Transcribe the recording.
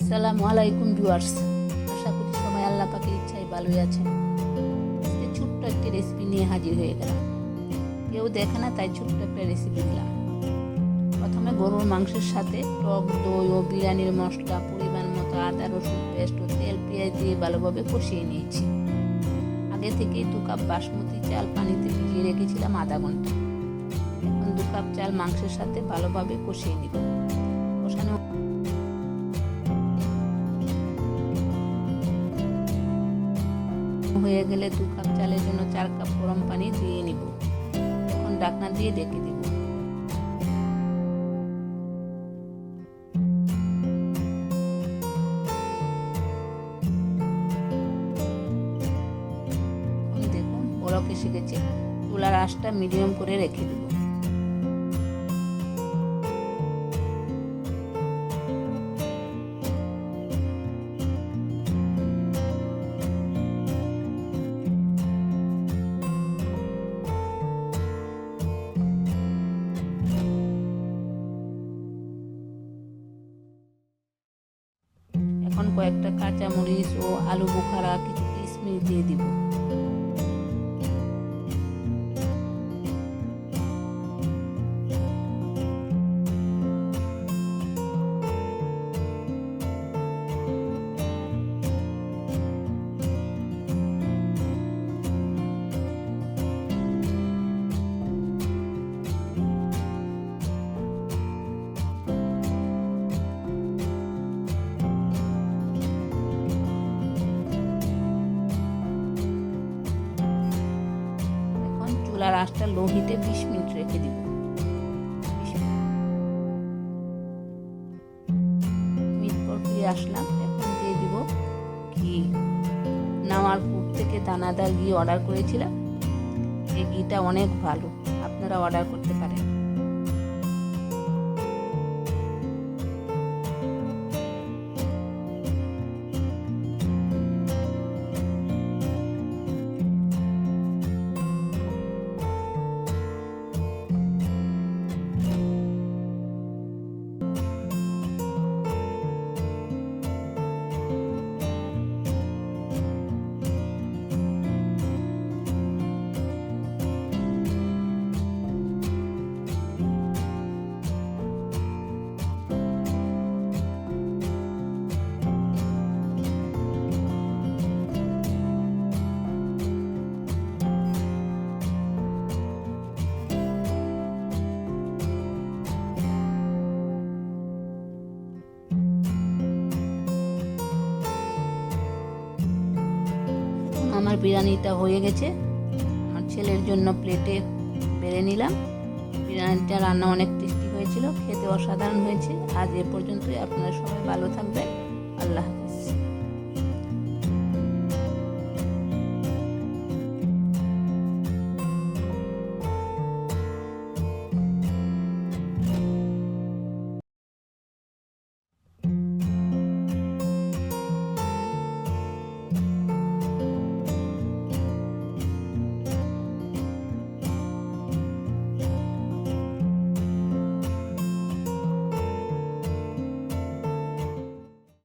আসসালামু আলাইকুম ভিউয়ার্স। আশা করি সবাই আল্লাহ পাকের ইচ্ছায় ভালোই আছেন। আজকে ছোট্ট একটি রেসিপি নিয়ে হাজির হয়ে গেলাম। কেউ দেখে না, তাই ছোট্ট একটা রেসিপি দিলাম। প্রথমে গরুর মাংসের সাথে টক দই ও বিরিয়ানির মশলা, পরিমাণ মতো আদা, রসুন পেস্ট ও তেল পেঁয়াজ দিয়ে ভালোভাবে কষিয়ে নিয়েছি। আগে থেকেই দু কাপ বাসমতি চাল পানিতে ভিজিয়ে রেখেছিলাম আধা ঘণ্টা। এখন দু কাপ চাল মাংসের সাথে ভালোভাবে কষিয়ে নিব। হয়ে গেলে দু কাপ চালের জন্য চার কাপ গরম পানি দিয়ে নিব। এখন ডাকনা দিয়ে ডেকে দিব। দেখুন বরফ এসে গেছে চুলার আঁশটা মিডিয়াম করে রেখে দেব। এখন কয়েকটা কাঁচামরিচ ও আলু বোখারা কিছু কিশমিশ দিয়ে দিব। চুলার আঁচটা লো বিশ মিনিট রেখে দিব। মিনিট পর ফিরে আসলাম, এখন দিয়ে দিব ঘি। নামার পর থেকে দানাদার ঘি অর্ডার করেছিলাম। এই ঘিটা অনেক ভালো, আপনারা অর্ডার করতে পারেন। আমার বিরিয়ানিটা হয়ে গেছে। আমার ছেলের জন্য প্লেটে বেড়ে নিলাম। বিরিয়ানিটা রান্না অনেক টেস্টি হয়েছিল, খেতে অসাধারণ হয়েছে। আজ এ পর্যন্তই, আপনারা সবাই ভালো থাকবেন। আল্লাহ